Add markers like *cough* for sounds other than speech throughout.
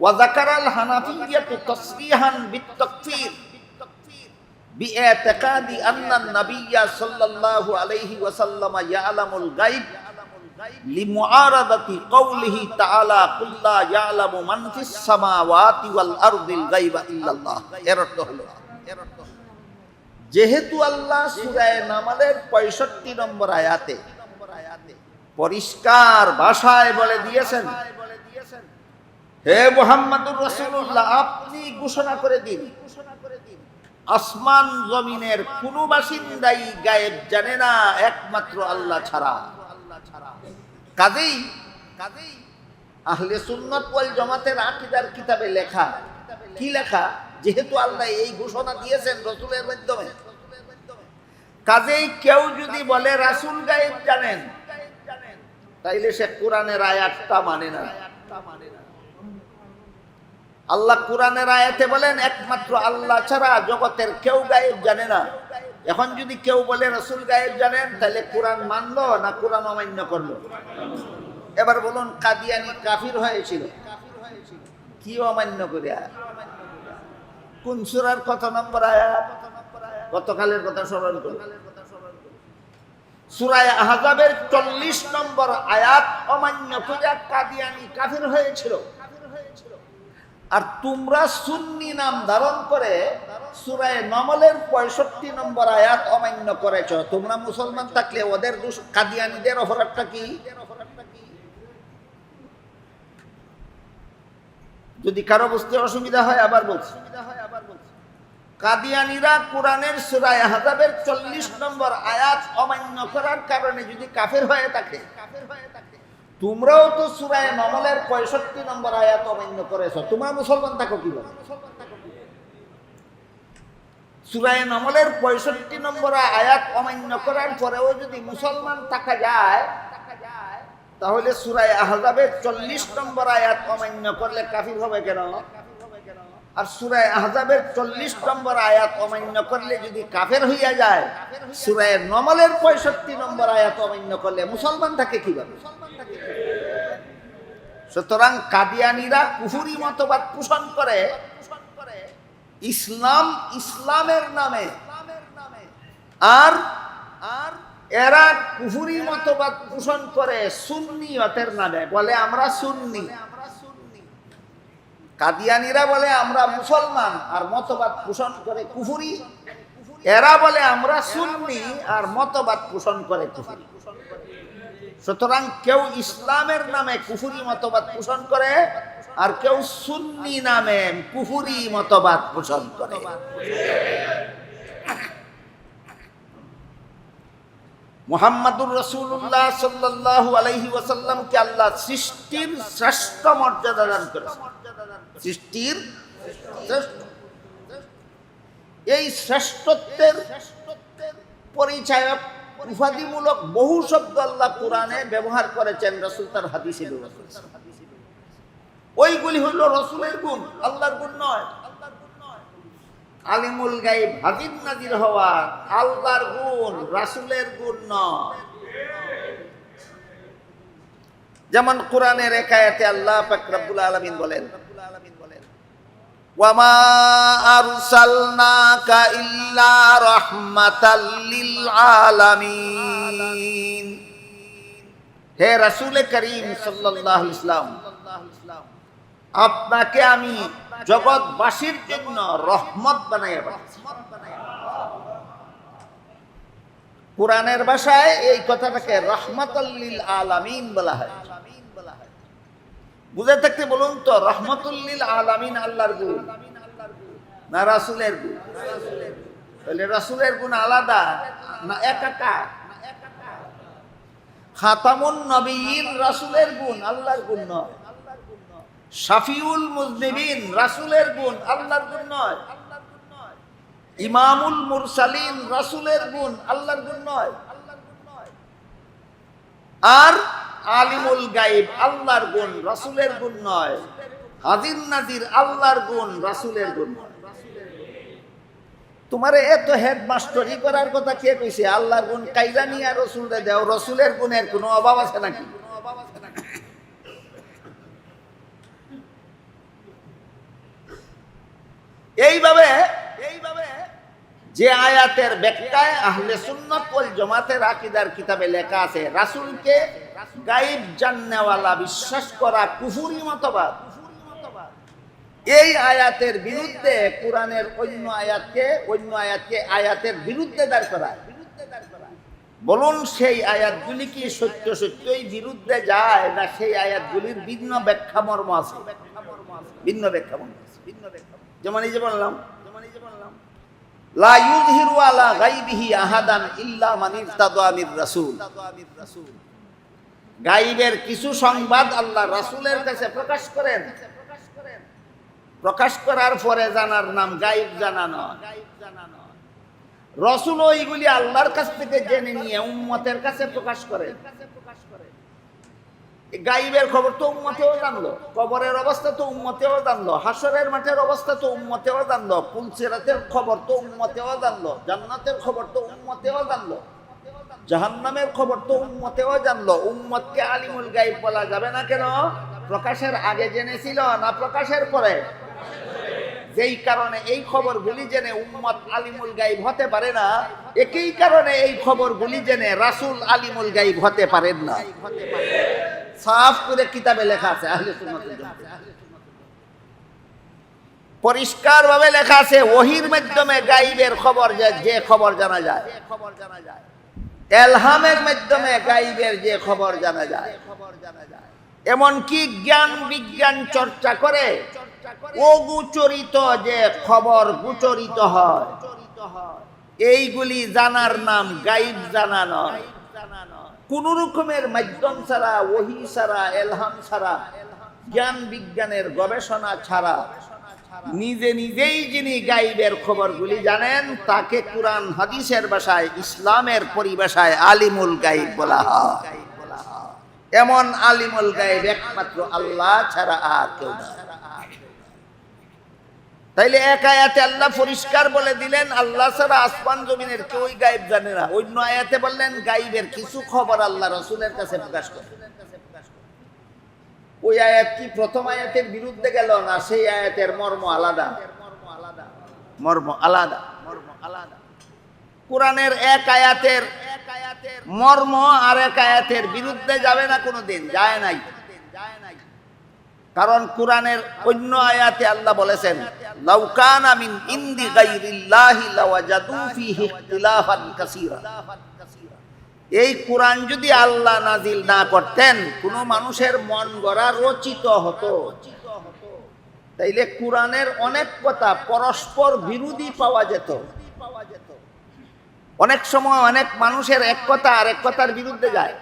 وذكر الحنفية تصريحا بالتكفير باعتقاد أن النبي صلى الله عليه وسلم يعلم الغيب لمعارضة قوله تعالى قل لا يعلم من في السماوات والأرض الغيب إلا الله এর অর্থ হলো যেহেতু আল্লাহ সূরায়ে নামালের 65 নম্বর আয়াতে পরিষ্কার ভাষায় বলে দিয়েছেন হে মোহাম্মদুর রাসূলুল্লাহ, আপনি ঘোষণা করে দিন। আসমান জমিনের কোনো বাসিন্দাই গায়েব জানে না, একমাত্র আল্লাহ ছাড়া। কাজেই কাজেই আহলে সুন্নত ওয়াল জামাতের আকীদার কিতাবে লেখা। কি লেখা? যেহেতু আল্লাহ এই ঘোষণা দিয়েছেন রসুলের মাধ্যমে। কাজেই কেউ যদি বলে রাসূল গায়েব জানেন, তাইলে সে কোরআনের আয়াতটা মানে না। আল্লাহ কোরআনের আয়াতে বলেন, একমাত্র আল্লাহ ছাড়া জগতের কেউ গায়েব জানে না। এখন যদি কেউ বলে রসুল গায়েব জানেন, তাহলে কোরআন মানলো না কোরআন অমান্য করল? এবার বলুন, কাদিয়ানি কাফির হয়েছিল। কি অমান্য করে? কোন সুরার কত নম্বর আয়াত? গতকালের কথা স্মরণ করুন সুরায় আহজাবের চল্লিশ নম্বর আয়াত অমান্য করে কাদিয়ানি কাফির হয়েছিল। আর তোমরা সুন্নি নাম ধারণ করে সুরায় নমলের পঁয়ষট্টি নম্বর আয়াত অমান্য করেছ। তোমরা মুসলমান থাকলে ওদের কাদিয়ানিদের অপরাধটা কি? যদি কারও বুঝতে অসুবিধা হয়, আবার বলছি। কাদিয়ানিরা কোরআনের সুরায় হাজাবের চল্লিশ নম্বর আয়াত অমান্য করার কারণে যদি কাফের হয়ে থাকে কাফের হয়ে থাকে তোমরাও তো সুরায় নমলের পঁয়ষট্টি নম্বর আয়াত অমান্য করেছ। তোমরা মুসলমান থাকো কি সুরায় নমলের পঁয়ষট্টি নম্বর আয়াত অমান্য করার পরেও যদি মুসলমান থাকা যায়, তাহলে সুরায় আহজাবের চল্লিশ নম্বর আয়াত অমান্য করলে কাফির হবে কেন? আর সুরায় আহজাবের চল্লিশ নম্বর আয়াত অমান্য করলে যদি কাফের হইয়া যায়, সুরায় নমলের পঁয়ষট্টি নম্বর আয়াত অমান্য করলে মুসলমান থাকে কীভাবে সুতরাং কাদিয়ানিরা কুহুরি মতবাদ পোষণ করে, ইসলাম ইসলামের নামে। আর আর এরা কুহুরি মতবাদ পোষণ করে সুন্নিয়তের নামে, বলে আমরা সুন্নি। কাদিয়ানিরা বলে আমরা মুসলমান, আর মতবাদ পোষণ করে কুহুরি। এরা বলে আমরা সুন্নি, আর মতবাদ পোষণ করে কুহুরি। সুতরাং কেউ ইসলামের নামে কুফুরি মতবাদ পোষণ করে আর কেউ সুন্নি নামে কুফুরি মতবাদ পোষণ করে। মোহাম্মদুর রসুল্লাহ সাল্লাহ আলহি ওয়াসাল্লামকে আল্লাহ সৃষ্টির শ্রেষ্ঠ মর্যাদা দান করে সৃষ্টির এই শ্রেষ্ঠত্বের পরিচায়ক উপাধিমূলক বহু শব্দ আল্লাহ কোরআনে ব্যবহার করেছেন রসুল তার হাদিসে ওইগুলি হলো রসুলের গুণ, আল্লাহর গুণ নয়। আলিমুল গাইব হাজির নাজির হওয়া আল্লাহর গুণ, রাসুলের গুণ নয়। যেমন কোরআনের একায়াতে আল্লাহ ফাকরাবুল আলমিন বলেন ওয়ামা আরসালনাকা ইল্লা রাহমাতাল লিল আলামিন হে রাসূল করিম সাল্লাল্লাহু ইসলাম আপনাকে আমি জগৎবাসীর জন্য রহমত বানাইয়া কোরআনের ভাষায় এই কথাটাকে রহমতুল্লিল আলামিন বলা হয়। বুঝে থাকতে বলুন তো, রহমতুল্লিল আলামিন আল্লাহর গুণ। না রাসুলের গুণ। তাহলে রাসুলের গুণ আলাদা, না একাকা খাতামুন নবীন রাসুলের গুণ আল্লাহর গুণ নয়। শাফিউল মুজনিবিন রাসুলের গুণ আল্লাহর গুণ নয়। ইমামুল মুরসালিন রাসুলের গুণ আল্লাহর গুণ নয়। আর আলিমুল গাইব আল্লাহর গুণ, রাসুলের গুণ নয়। হাজির নাজির, আল্লাহর গুণ, রাসুলের গুণ তোমারে এত হেড মাস্টারি করার কথা কে কইছে? আল্লাহর গুণ কাইলা নিয়ে রসুলরে দেও, রসুলের গুণের কোনো অভাব আছে নাকি? এইভাবে এইভাবে যে আয়াতের ব্যাখ্যায় আহলে সুন্নত ওয়াল জামাতের আকীদার কিতাবে লেখা আছে, রাসূলকে গায়েব জাননেওয়ালা বিশ্বাস করা কুফুরি মতবাদ। এই আয়াতের বিরুদ্ধে কোরআনের অন্য আয়াতকে অন্য আয়াতকে আয়াতের বিরুদ্ধে দাঁড় করায়। বলুন, সেই আয়াতগুলি কি সত্য সত্যই বিরুদ্ধে যায় না সেই আয়াতগুলির ভিন্ন ব্যাখ্যা মর্ম আছে? ভিন্ন ব্যাখ্যা মর্ম আছে। ভিন্ন ব্যাখ্যা যেমন এই যে বললাম, যেমন এই যে বললাম লা ইউযহিরু আলা গায়বিহি আহাদান ইল্লা কিছু সংবাদ আল্লাহ রাসূলের কাছে প্রকাশ করেন। প্রকাশ করার পরে জানার নাম গায়েব জানানো রসুল এইগুলি আল্লাহর কাছ থেকে জেনে নিয়ে উম্মতের কাছে প্রকাশ করে গাইবের খবর তো উম্মতেও জানলো, কবরের অবস্থা তো উম্মতেও জানলো হাসরের মাঠের অবস্থা তো উম্মতেও জানলো, পুলসেরাতের খবর তো উম্মতেও জানলো, জান্নাতের খবর তো উম্মতেও জানলো, জাহান্নামের খবর তো উম্মতেও জানলো, উম্মতকে আলিমুল গাইব বলা যাবে না কেন? প্রকাশের আগে জেনেছিল না প্রকাশের পরে? যেই কারণে এই খবরগুলি জেনে উম্মত আলিমুল গাইব হতে পারে না, একই কারণে এই খবরগুলি জেনে রাসূল আলিমুল গাইব হতে পারেন না। সাফ করে কিতাবে লেখা আছে পরিষ্কার ভাবে লেখা আছে, ওহির মাধ্যমে গাইবের খবর যে যে খবর জানা যায়। খবর জানা যায় এলহামের মাধ্যমে গাইবের যে খবর জানা যায় খবর জানা যায়। এমনকি জ্ঞান বিজ্ঞান চর্চা করে অগুচরিত যে খবর গুচরিত হয়, এইগুলি জানার নাম গাইব জানা নয়। কোন রকমের মাধ্যম ছাড়া, ওহি ছাড়া, এলহাম ছাড়া, জ্ঞান বিজ্ঞানের গবেষণা ছাড়া, নিজে নিজেই যিনি গাইবের খবরগুলি জানেন, তাকে কোরআন হাদিসের ভাষায়, ইসলামের পরিভাষায় আলিমুল গাইব বলা হয়। এমন আলিমুল গাইব একমাত্র আল্লাহ ছাড়া আর কেউ না তাইলে এক আয়াতে আল্লাহ পরিষ্কার বলে দিলেন, আল্লাহ ছাড়া আসমান জমিনের কেউই গাইব জানে না। অন্য আয়াতে বললেন গাইবের কিছু খবর আল্লাহ রসুলের কাছে প্রকাশ করে। ওই আয়াত কি প্রথম আয়াতের বিরুদ্ধে গেল না সেই আয়াতের মর্ম আলাদা মর্ম আলাদা? মর্ম আলাদা। কোরআনের এক আয়াতের মর্ম আর এক আয়াতের বিরুদ্ধে যাবে না কোনোদিন, যায় নাই। কারণ কোরআনের অন্য আয়াতে আল্লাহ বলেছেন লাউকান আমিন ইন্দি গাইরিল্লাহি ইখতিলাফান কাসীরা। এই কোরআন যদি আল্লাহ নাজিল না করতেন, কোন মানুষের মন গড়া রচিত হতো। তাইলে কোরআনের অনেক কথা পরস্পর বিরোধী পাওয়া যেত। অনেক সময় অনেক মানুষের এক কথা আরেক কথার বিরুদ্ধে যায়।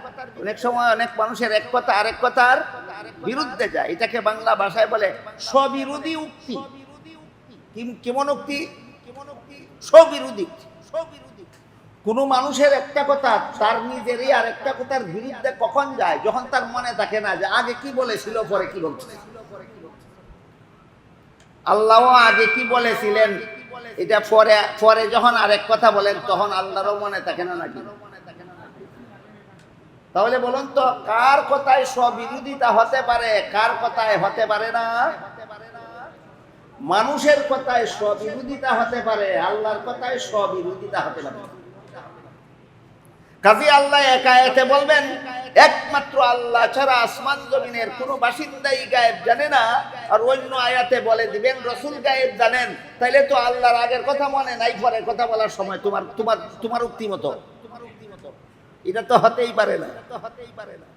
অনেক সময় অনেক মানুষের এক কথা আরেক কথার বিরুদ্ধে যায়। এটাকে বাংলা ভাষায় বলে স্ববিরোধী উক্তি। কেমন উক্তি? স্ববিরোধী। কোনো মানুষের একটা কথা তার নিজেরই আর একটা কথার বিরুদ্ধে কখন যায়? যখন তার মনে থাকে না যে আগে কি বলেছিল, পরে কি বলছে? আল্লাহ আগে কি বলেছিলেন? এটা পরে পরে যখন আরেক কথা বলেন, তখন আল্লাহরও মনে থাকে না নাকি? তাহলে বলুন তো, কার কথায় স্ববিরোধিতা হতে পারে, কার কথায় হতে পারে না? মানুষের কথায় স্ববিরোধিতা হতে পারে, আল্লাহর কথায় স্ববিরোধিতা হতে পারে। কাজী আল্লাহ একায়েতে বলবেন, একমাত্র আল্লাহ ছাড়া আসমান জমিনের কোনো বাসিন্দাই গায়েব জানে না, আর অন্য আয়াতে বলে দিবেন, রসুল গায়েব জানেন। তাইলে তো আল্লাহর আগের কথা মনে, নাই পরের কথা বলার সময়, তোমার তোমার তোমার উক্তি মতো এটা তো হতেই পারে না। তো হতেই পারে না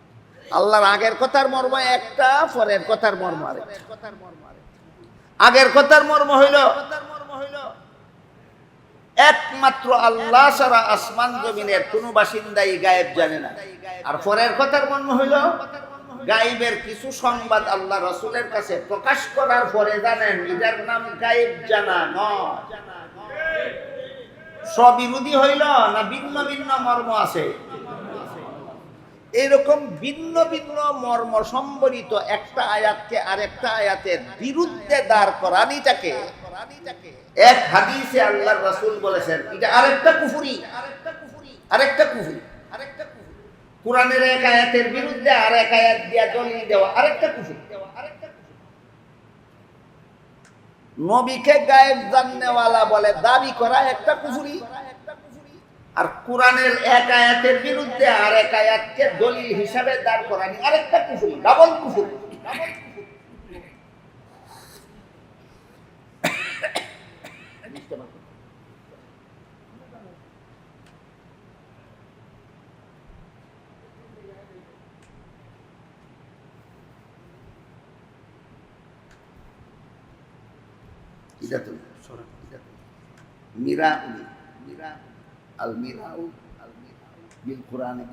আল্লাহর আগের কথার মর্ম একটা, পরের কথার মর্ম আরেকটা। আগের কথার মর্ম হইল কথার মর্ম হইল একমাত্র আল্লাহ ছাড়া আসমান জমিনের কোন বাসিন্দাই গায়েব জানে না। আর পরের কথার মর্ম হইল গাইবের কিছু সংবাদ আল্লাহ রসুলের কাছে প্রকাশ করার পরে জানেন এটার নাম গায়েব জানা নয়। স্ববিরোধী হইল না ভিন্ন ভিন্ন মর্ম আছে? এরকম ভিন্ন ভিন্ন মর্ম সম্বলিত একটা আয়াতকে আর একটা আয়াতের বিরুদ্ধে দাঁড় করানিটাকে এক হাদিসে আল্লাহর রাসূল বলেছেন, এটা আরেকটা কুফুরি আরেকটা কুফুরি। আরেকটা কুফুরি আরেকটা কোরআনের এক আয়াতের বিরুদ্ধে আর এক আয়াত দিয়া দলিল দেওয়া আরেকটা কুফুরি দেওয়া আরেকটা কুফুরি নবীকে গায়েব জাননেওয়ালা বলে দাবি করা একটা কুফুরি। আর কোরআনের এক আয়াতের বিরুদ্ধে আর এক আয়াতকে দলিল হিসাবে দাঁড় করানি আরেকটা কুফুরি, ডাবল কুফুরি। এটা *coughs* মিরা আল মিরাউ আল মিরাউ বিল কোরআনে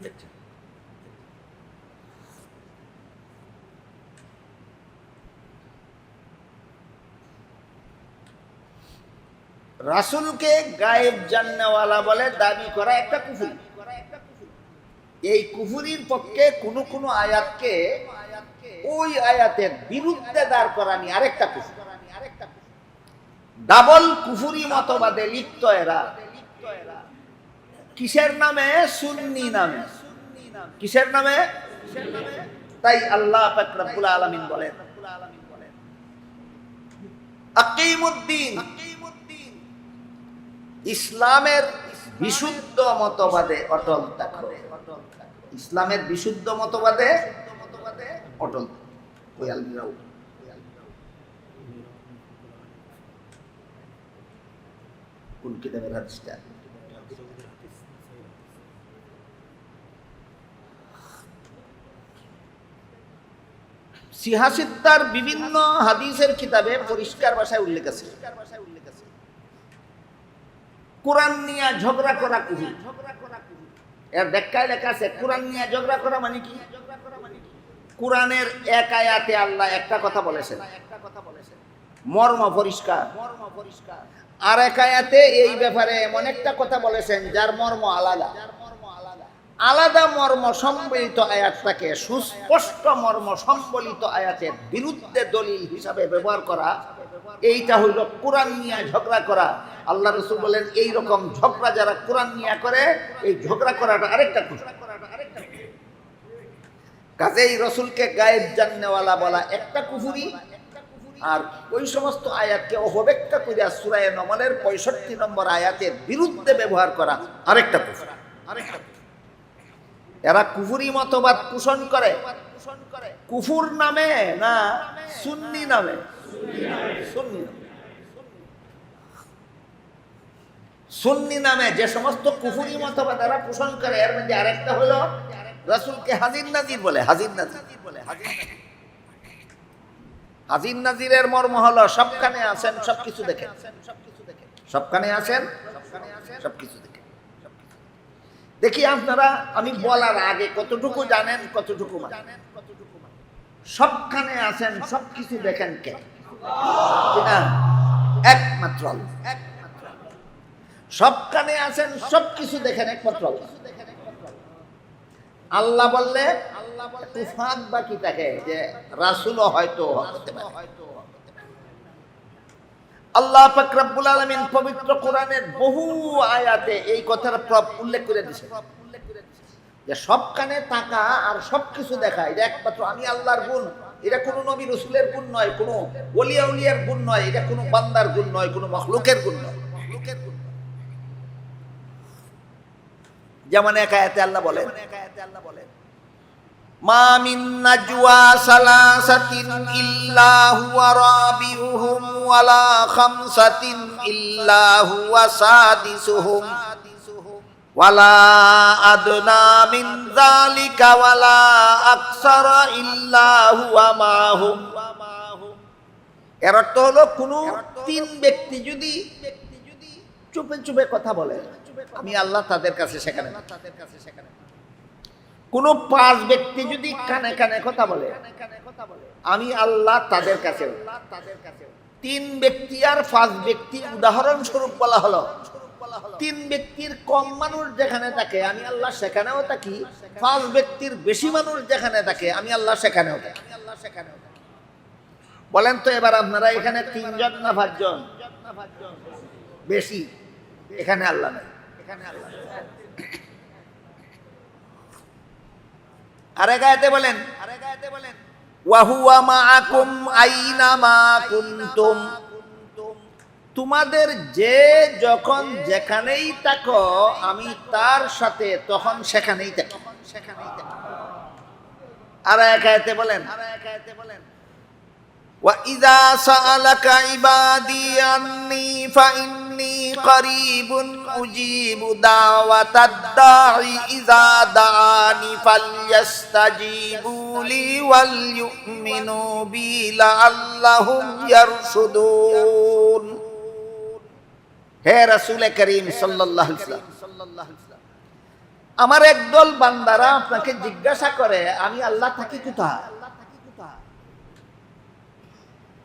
আচ্ছা। রাসূলকে গায়েব জান্নাওয়ালা বলে দাবি করা একটা কুফুরি। এই কুফুরির পক্ষে কোন কোন আয়াতকে ওই আয়াতের বিরুদ্ধে দাঁড় করানি আরেকটা কুফুরি। ডাবল কুফুরি মতবাদে লিপ্ত এরা। কিসের নামে? সুন্নি নামে। কিসের নামে? তাই আল্লাহ রব্বুল আলামিন বলেন। আকিমুদ্দিন। ইসলামের বিশুদ্ধ মতবাদে অটল থাকো ইসলামের বিশুদ্ধ মতবাদে অটল হাদিসটা? সিহাসিদ্দার বিভিন্ন হাদিসের কিতাবে পরিষ্কার ভাষায় উল্লেখ আছে। কোরআন নিয়ে ঝগড়া করা কুহুর এর ব্যাখ্যায় লেখা আছে, কোরআন নিয়ে ঝগড়া করা মানে কি? কোরআনের এক আয়াতে আল্লাহ একটা কথা বলেছেন। মর্ম পরিষ্কার। আর এক আয়াতে এই ব্যাপারে এমন একটা কথা বলেছেন, যার মর্ম আলাদা। আলাদা মর্ম সম্বলিত আয়াতটাকে সুস্পষ্ট মর্ম সম্বলিত আয়াতের বিরুদ্ধে দলিল হিসাবে ব্যবহার করা এইটা হইল কোরআন নিয়ে ঝগড়া করা। আল্লাহ রসুল বলেন এই রকম ঝগড়া যারা কোরআন নিয়ে করে, এই ঝগড়া করাটা আরেকটা কাজেই রসুলকে গায়েব জাননেওয়ালা বলা একটা কুফুরি, আর ওই সমস্ত আয়াতকে অপব্যাখ্যা করিয়া সুরায় নমনের পঁয়ষট্টি নম্বর আয়াতের বিরুদ্ধে ব্যবহার করা আরেকটা কুফুর। এরা কুফুরি মতবাদ পোষণ করে। কুফুর নামে না সুন্নি নামে। সুন্নি। সুন্নি নামে যে সমস্ত কুফুরি মতবাদ এরা পোষণ করে, এর মধ্যে আরেকটা হলো রাসূলকে হাজির নাজির বলে, হাজির নাজির বলে হাজির নাজিরের মর্ম হলো সবখানে আছেন, সবকিছু দেখেন। সবখানে আছেন, সবকিছু দেখেন। দেখি আপনারা, আমি বলার আগে কতটুকু জানেন, কতটুকু মানেন? সবখানে আছেন, সবকিছু দেখেন কে? কিনা? একমাত্র আল্লাহ। সবখানে আছেন, সবকিছু দেখেন একমাত্র আল্লাহ। বললে বাকি থাকে যে হয়তো। আল্লাহ পবিত্র কোরআনের বহু আয়াতে এই কথার উল্লেখ করে দিয়েছে যে সব কানে তাকা আর সব কিছু দেখা, এটা একমাত্র আমি আল্লাহর গুণ এটা কোনো নবী রসুলের গুণ নয়, কোনো ওলিয়া উলিয়ার গুণ নয়, এটা কোনো বান্দার গুণ নয়, কোনো মখলুকের গুণ নয়। যেমন এক আয়াতে আল্লাহ বলেন এক আয়াতে আল্লাহ বলেন সালাসাতিন ইল্লা হুয়া রাবিউহুম ওয়ালা খামসাতিন ইল্লা হুয়া সাদিসুহুম ওয়ালা আদনা মিন যালিকা ওয়ালা আকসারা ইল্লা হুয়া মাহুম এর অর্থ হলো কোনো তিন ব্যক্তি যদি চুপে চুপে কথা বলে, আমি আল্লাহ তাদের কাছে সেখানে তাদের কাছে সেখানে কোন পাঁচ ব্যক্তি যদি কানে কানে কথা বলে, আমি আল্লাহ তাদের কাছে তিন ব্যক্তি আর পাঁচ ব্যক্তি উদাহরণস্বরূপ বলা হলো। তিন ব্যক্তির কম মানুষ যেখানে থাকে, আমি আল্লাহ সেখানেও থাকি। পাঁচ ব্যক্তির বেশি মানুষ যেখানে থাকে, আমি আল্লাহ সেখানেও থাকি। আল্লাহ সেখানেও বলেন তো এবার আপনারা এখানে তিনজন না পাঁচজন? বেশি। এখানে আল্লাহ নাই। এখানে আল্লাহ আরে গায়েতে বলেন তোমাদের যে যখন যেখানেই থাকো আমি তার সাথে তখন সেখানেই থাকি সেখানেই থাকি আর একায়তে বলেন আর একায়তে বলেন وإذا سألك عبادي عني فإني قريب أجيب دعوة الداعي إذا دعاني فليستجيبوا لي وليؤمنوا بي لعلهم يرشدون হে রাসূল করিম ওয়াসাল্লাম আমার একদল বান্দারা আপনাকে জিজ্ঞাসা করে, আমি আল্লাহ থাকি কোথায়?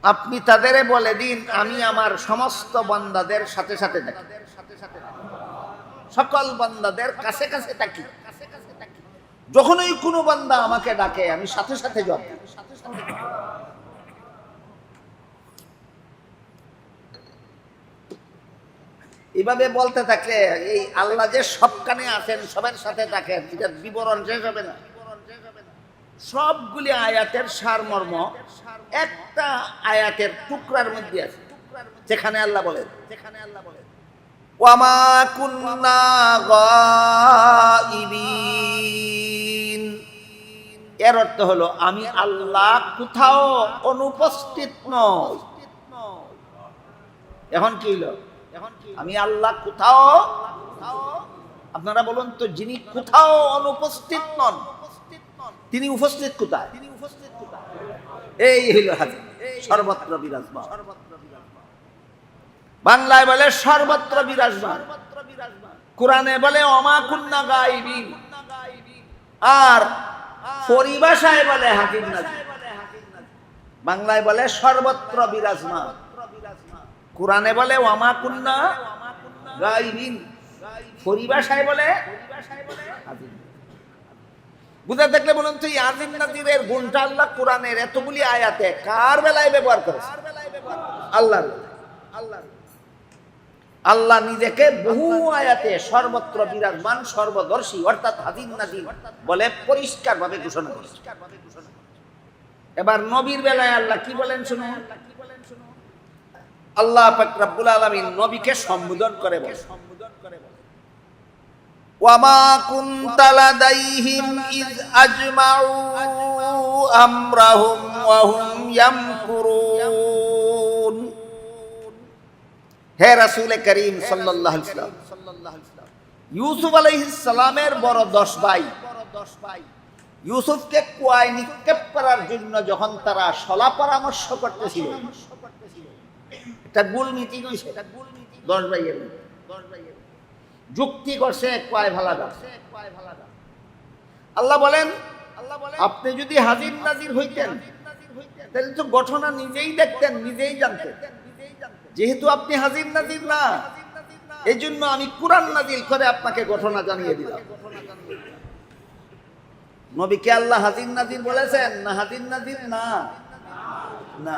আপনি তাদের বলে দিন, আমি আমার সমস্ত বান্দাদের সাথে সাথে থাকি। সকল বান্দাদের কাছে কাছে থাকি। যখনই কোনো বান্দা আমাকে ডাকে, আমি সাথে সাথে জব সাথে সাথে এভাবে বলতে থাকলে এই আল্লাহ যে সবখানে আছেন, সবার সাথে থাকেন এটার বিবরণ শেষ হবে না। সবগুলি আয়াতের সারমর্ম একটা আয়াতের টুকরার মধ্যে আছে, যেখানে আল্লাহ বলেন যেখানে আল্লাহ বলেন এর অর্থ হলো, আমি আল্লাহ কোথাও অনুপস্থিত নই। এখন কি হলো আমি আল্লাহ কোথাও আপনারা বলুন তো যিনি কোথাও অনুপস্থিত নন তিনি উপস্থিত কোথায়? তিনি উপস্থিত কোথায়? এই হইল হাজির সর্বত্র বিরাজমান। বাংলায় বলে সর্বত্র বিরাজমান। কোরআনে বলে গাইবিন। আর পরিভাষায় বলে হাকিম নাজির বাংলায় বলে সর্বত্র বিরাজমান। কোরআনে বলে ওয়ামাকুন্না গাইবিন পরিভাষায় বলে বুঝা দেখলে বলুন তো ইয়াজিন নাজিরের গুণটা আল্লাহ কোরআনের এতগুলি আয়াতে কার বেলায় ব্যবহার করেছে? আল্লাহ আল্লাহ আল্লাহ নিজেকে বহু আয়াতে সর্বত্র বিরাজমান, সর্বদর্শী, অর্থাৎ হাজিন নাজির বলে পরিষ্কার ভাবে ঘোষণা করেছে। এবার নবীর বেলায় আল্লাহ কি বলেন শুনুন। আল্লাহ পাক রব্বুল আলামিন নবীকে সম্বোধন করে বলে সম্বোধন করে বলে وما كنت لديهم إذ أجمعوا أمرهم وهم يمكرون হে রাসূল করিম সাল্লাল্লাহু আলাইহি সাল্লাম ইউসুফ আলাইহিস সালামের বড় দশ ভাই ইউসুফকে কুয়ায় নিক্ষেপ করার জন্য যখন তারা সলা পরামর্শ করতেছিল এটা গুল মিটিং হয়েছে এটা গুল মিটিং দশ ভাইয়ের দশ ভাইয়ের যুক্তি করছে কয় ভালাদা আল্লাহ বলেন আল্লাহ বলেন, আপনি যদি হাজির নাজির হইতেন, তাহলে তো ঘটনা নিজেই দেখতেন, নিজেই জানতেন। যেহেতু আপনি হাজির নাজির না এই জন্য আমি কোরআন নাজিল করে আপনাকে ঘটনা জানিয়ে দিলাম। নবীকে আল্লাহ হাজির নাজির বলেছেন? না, হাজির নাজির না। না।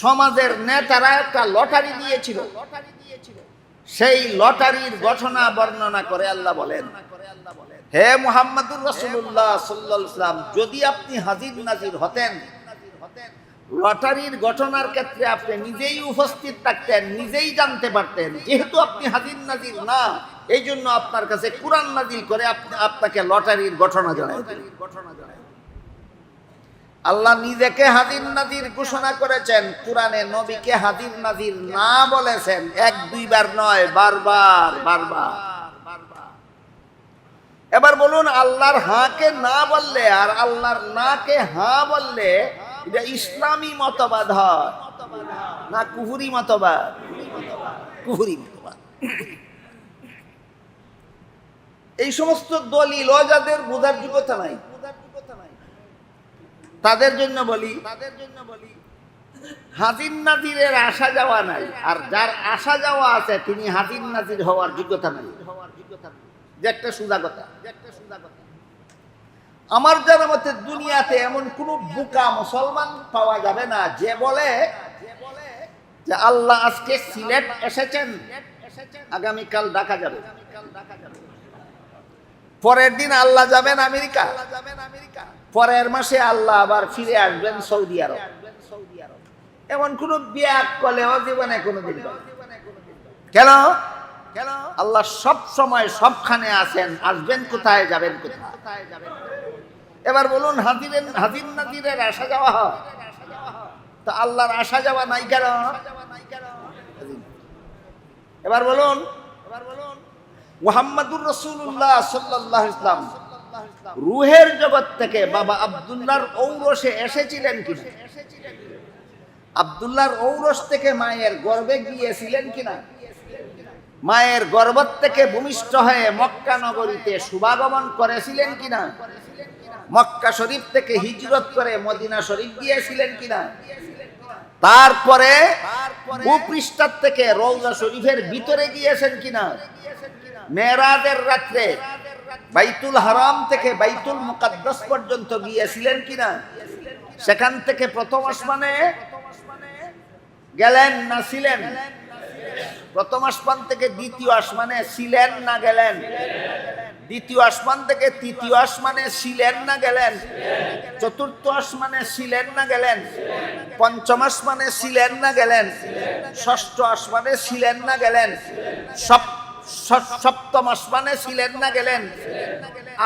সমাজের নেতারা একটা লটারি দিয়েছিল। সেই লটারির ঘটনা বর্ণনা করে আল্লাহ বলেন, হে মুহাম্মদুর রসুল্লাহ সাল্লাম যদি আপনি হাজির নাজির হতেন, লটারির ঘটনার ক্ষেত্রে আপনি নিজেই উপস্থিত থাকতেন, নিজেই জানতে পারতেন, যেহেতু আপনি হাজির নাজির না এই জন্য আপনার কাছে কোরআন নাজির করে আপনি, আপনাকে লটারির ঘটনা জানাই ঘটনা জানাই আল্লাহ নিজেকে হাজির নাজির ঘোষণা করেছেন, কোরআনে নবীকে হাজির নাজির না বলেছেন, এক দুইবার নয়, বারবার বারবার এবার বলুন, আল্লাহর হাকে না বললে আর আল্লাহর নাকে হা বললে এটা ইসলামী মতবাদ হয়। না কুহুরি মতবাদ? কুহুরি মতবাদ। এই সমস্ত দলিল যাদের বোঝার যোগ্যতা নাই। তাদের জন্য বলি তাদের জন্য বলি। হাজির নাজিরের আসা যাওয়া নাই। আর যার আসা যাওয়া আছে তিনি হাজির নাজির হওয়ার যোগ্যতা নাই। হওয়ার যোগ্যতা নাই যে একটা সুদা কথা। যে একটা সুদা কথা। আমার জানা মতে দুনিয়াতে এমন কোন বুকা মুসলমান পাওয়া যাবে না যে বলে যে আল্লাহ আজকে সিলেট এসেছেন। আগামীকাল ঢাকা যাবে। পরের দিন আল্লাহ যাবেন আমেরিকা। পরের মাসে আল্লাহ আবার ফিরে আসবেন সৌদি আরব। এমন কোন বিয়াক কলেও জীবনে কোনোদিন কেন কেন? আল্লাহ সব সময় সবখানে আছেন, আসবেন কোথায়, যাবেন কোথায়? এবার বলুন হাজিরের হাজির নাজিরের আসা যাওয়া হয়? তো আল্লাহর আসা যাওয়া নাই কেন? এবার বলুন এবার বলুন মোহাম্মদুর রসুল্লাহ সাল্লাহ ইসলাম রুহের জগৎ থেকে বাবা আবদুল্লাহর ঔরসে এসেছিলেন কিনা? আবদুল্লাহর ঔরস থেকে মায়ের গর্বে গিয়েছিলেন কিনা? মায়ের গর্ভ থেকে ভূমিষ্ঠ হয়ে মক্কা নগরীতে শুভাগমন করেছিলেন কিনা? মক্কা শরীফ থেকে হিজরত করে মদিনা শরীফ গিয়েছিলেন কিনা? তারপরে ভূপৃষ্ঠার থেকে রৌজা শরীফের ভিতরে গিয়েছেন কিনা? মেয়েরাজের রাত্রে বাইতুল হারাম থেকে বাইতুল মুকাদ্দাস পর্যন্ত গিয়েছিলেন কিনা? সেখান থেকে প্রথম আসমানে গেলেন না ছিলেন? প্রথম আসমান থেকে দ্বিতীয় আসমানে ছিলেন না গেলেন? দ্বিতীয় আসমান থেকে তৃতীয় আসমানে ছিলেন না গেলেন? চতুর্থ আসমানে ছিলেন না গেলেন? পঞ্চম আসমানে ছিলেন না গেলেন? ষষ্ঠ আসমানে ছিলেন না গেলেন? সপ- স- সপ্তম আসমানে ছিলেন না গেলেন,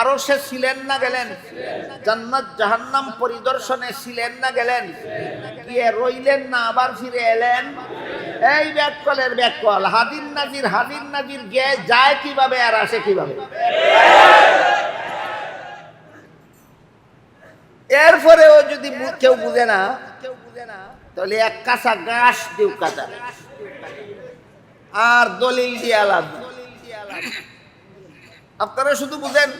আরও সে ছিলেন না গেলেন, জান্নাত জাহান্নাম পরিদর্শনে ছিলেন না গেলেন, গিয়ে রইলেন না, আবার ফিরে এলেন। এই ব্যাককলের ব্যাককল, হাদিন নাজির হাদিন নাজির গিয়ে যায় কীভাবে আর আসে কীভাবে? এরপরেও যদি কেউ বুঝে না কেউ বুঝে না, তাহলে এক কাঁচা গাছ দিও কাটা আর দলিল দিয়ে আলাদা আপনারা শুধু বুঝেন,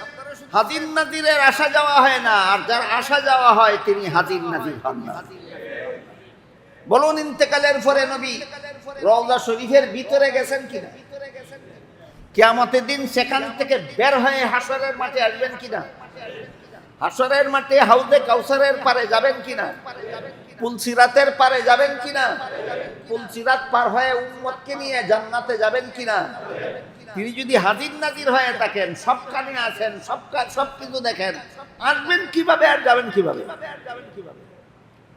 হাজির নাজিরের আসা যাওয়া হয় না, আর যার আসা যাওয়া হয় তিনি হাজির নাজির হন না। বলুন, ইন্তেকালের পরে নবী রওজা শরীফের ভিতরে গেছেন কিনা? কিয়ামতের দিন সেখান থেকে বের হয়ে হাসরের মাঠে আসবেন কিনা? হাসরের মাঠে হাউদে কাউসারের পারে যাবেন কিনা? পুলসিরাতের পারে যাবেন কিনা? পুলসিরাত পার হয়ে উম্মতকে নিয়ে জান্নাতে যাবেন কিনা? তিনি যদি হাজির নাজির হয়ে থাকেন, সবখানে আছেন সব সব কিছু দেখেন, আসবেন কীভাবে আর যাবেন কীভাবে?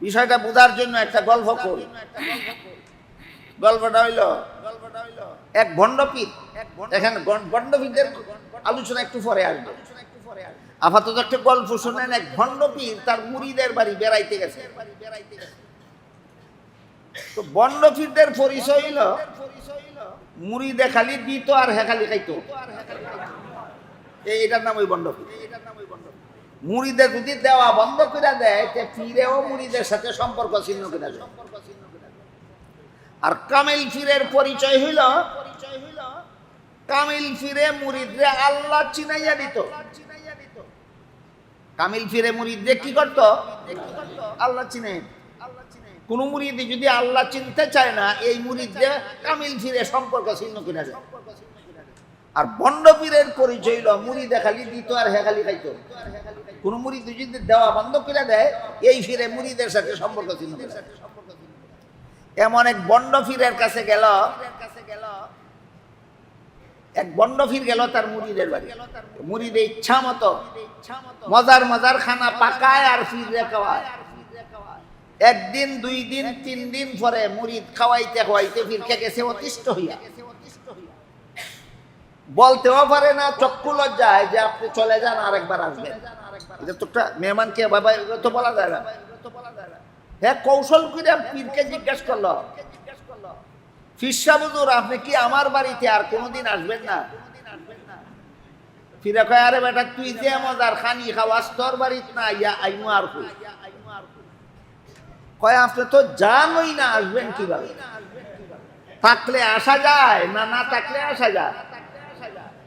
বিষয়টা বোঝার জন্য একটা গল্প করি। গল্পটা হইল, এক ভণ্ডপীর দেখেন ভণ্ডপীরদের আলোচনা একটু পরে আসবে। আপাতত একটা গল্প শোনেন, এক ভণ্ডপীর তার মুড়িদের বাড়ি বেড়াইতে গেছে। তো বন্ডপীরদের পরিচয় হইল মুড়িদে খালি দিত আর হে খালি খাইতো নাম ওই বন্ডপীর মুড়িদে যদি দেওয়া বন্ধ করে দেয়, তে ফিরেও মুড়িদের সাথে সম্পর্ক ছিন্ন করে যায় আর কামিল ফিরের পরিচয় হইল, কামিল ফিরে মুরিদরে আল্লাহ চিনাইয়া দিত। কামিল ফিরে মুরিদরে কি করত? আল্লাহ চিনে কোন মুরিদি যদি আল্লাহ চিনতে চায় না, এই মুরিদরে কামিল ফিরে সম্পর্ক ছিন্ন করে যায় আর বন্ড পীরের পরিচয় হইল মুড়িদে খালি দিত আর হে খালি খাইতো। কোন মুড়িদ যদি দেওয়া বন্ধ করে দেয়, এই ফিরে মুড়িদের সাথে সম্পর্ক ছিন্ন এমন এক বন্ড ফিরের কাছে গেল, এক বন্ড ফির গেল তার মুড়িদের বাড়ি। মুড়িদে ইচ্ছা মতো, মজার মজার খানা পাকায় আর ফিরে খাওয়ায়। একদিন, দুই দিন, তিন দিন পরে মুড়িদ খাওয়াইতে খাওয়াইতে ফিরকে গেছে অতিষ্ঠ হইয়া। বলতেও পারে না, চক্ষু লজ্জায় যে আপনি চলে যান, আরেকবার আসবেন। মেহমানকে বাবা, এগুলো তো বলা যায় না। হ্যাঁ কৌশল করে পীরকে জিজ্ঞেস করল। ফিরসা আপনি কি আমার বাড়িতে আর কোনোদিন আসবেন না? ফিরে কয়, আরে বেটা, তুই যে মজার খানি খাওয়াস, তোর বাড়িতে না, ইয়া আইমু আর কই? কয়, আপনি তো জানই না আসবেন কীভাবে? থাকলে আসা যায় না না থাকলে আসা যায়।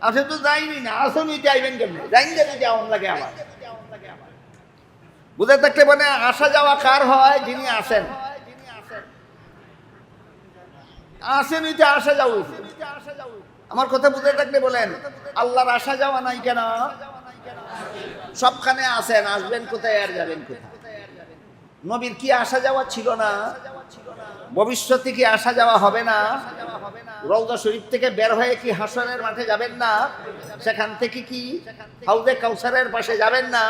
আসে তো যাইনি না, আসেন ওইটা আইবেন কেমনে? যাইন যদি আমন লাগে আবার বুঝে থাকলে মানে আসা যাওয়া কার হয়? যিনি আসেন। আসেন ওইটা আসা যাও। আমার কথা বুঝে থাকলে বলেন, আল্লাহর আসা যাওয়া নাই কেন? সবখানে আসেন, আসবেন কোথায় আর যাবেন কোথায়? নবীর কি আসা যাওয়া ছিল না? ভবিষ্যতে কি আসা যাওয়া হবে না? রৌদা শরীফ থেকে বের হয়ে কি হাসনের মাঠে যাবেন না? সেখান থেকে কি হাউদে কাউসারের পাশে যাবেন না?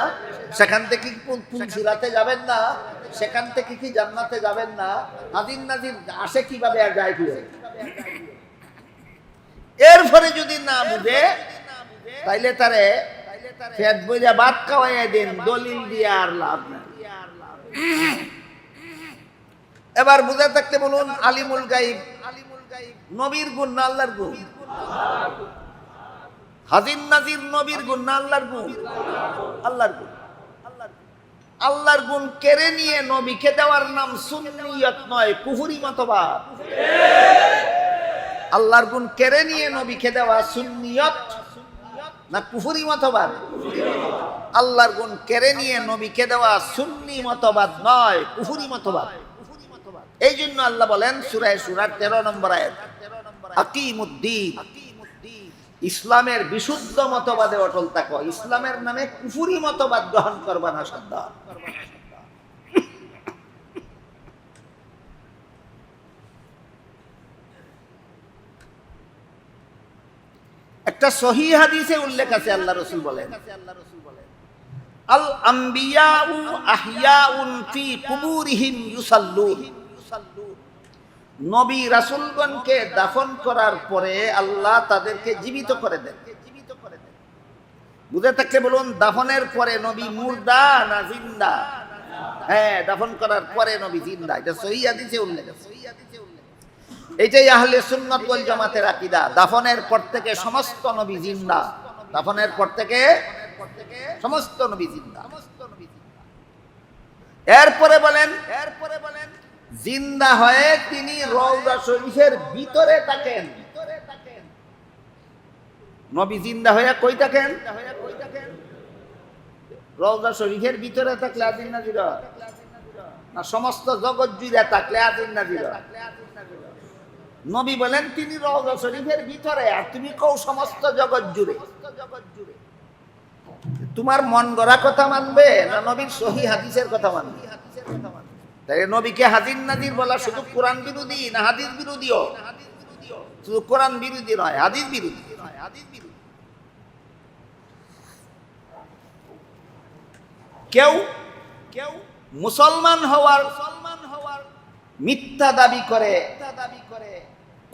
সেখান থেকে কি পুলসিরাতে যাবেন না? সেখান থেকে কি জান্নাতে যাবেন না? নাদিন নাদিন আসে কীভাবে আর যায় কীভাবে এর ফলে যদি না বুঝে, তাইলে তারে ফেট বইরা ভাত খাওয়াইয়া দিন, দলিল দিয়ে আর লাভ নাই। এবার বুঝে থাকতে বলুন আলিমুল গাইব, নবীর গুণ না আল্লাহর গুণ। হাজির নাজির নবীর গুণ না আল্লাহর গুণ। আল্লাহর গুণ। আল্লাহর গুণ কেড়ে নিয়ে নবীকে দেওয়ার নাম সুন্নিয়ত নয়, কুহুরি মতবাদ। আল্লাহর গুণ কেড়ে নিয়ে নবীকে দেওয়া সুন্নিয়ত। না কুফুরি মতবাদ? আল্লাহর গুণ কেড়ে নিয়ে নবীকে দেওয়া সুন্নি মতবাদ নয়, কুফুরি মতবাদ। এই জন্য আল্লাহ বলেন সুরায় সুরার তেরো নম্বর আয়াত, আকিমুদ্দিন। ইসলামের বিশুদ্ধ মতবাদে অটল থাকো। ইসলামের নামে কুফুরি মতবাদ গ্রহণ করবা না সন্ধ্যা একটা সহি হাদিসে উল্লেখ আছে, আল্লাহ রসুল বলেন। ফি নবী দাফন করার পরে আল্লাহ তাদেরকে জীবিত করে দেন। বুঝে থাকলে বলুন, দাফনের পরে নবী মুর্দা না জিন্দা? হ্যাঁ দাফন করার পরে নবী জিন্দা, এটা সহি উল্লেখ আছে। এটাই আহলে সুন্নাত ওয়াল জামাতের আকীদা, দাফনের পর থেকে সমস্ত নবী জিন্দা। দাফনের পর থেকে সমস্ত নবী জিন্দা। এরপরে বলেন এরপরে বলেন জিন্দা হয়ে তিনি রওজা শরীফের ভিতরে থাকেন। নবী জিন্দা হয়ে কই থাকেন? রওজা শরীফের ভিতরে থাকলে আদিন নাজির? না, সমস্ত জগৎ জুড়ে থাকলে আদিন নাজির? নবী বলেন, তিনি রওজা শরীফের ভিতরে, আর তুমি কও সমস্ত জগৎ জুড়ে? তোমার মন গড়া কথা মানবে না নবীর সহি হাদিসের কথা মানবে? তাই নবীকে হাজির নাজির বলা শুধু কোরআন বিরোধী না হাদিস বিরোধীও? শুধু কোরআন বিরোধী নয়, হাদিস বিরোধী? কেউ কেউ মুসলমান হওয়ার মুসলমান হওয়ার মিথ্যা দাবি করে মিথ্যা দাবি করে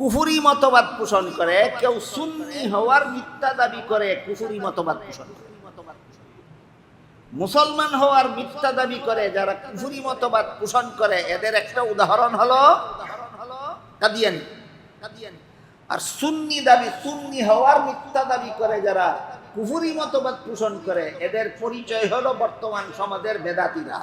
কুফুরি মতবাদ পোষণ করে, কেউ সুন্নি হওয়ার মিথ্যা দাবি করে, কুফুরি মতবাদ পোষণ করে। মুসলমান হওয়ার মিথ্যা দাবি করে, যারা কুফুরি মতবাদ পোষণ করে, এদের একটা উদাহরণ হলো কাদিয়ানি। আর সুন্নি দাবি, সুন্নি হওয়ার মিথ্যা দাবি করে যারা কুফুরি মতবাদ পোষণ করে, এদের পরিচয় হলো বর্তমান সমাজের বেদাতিরা।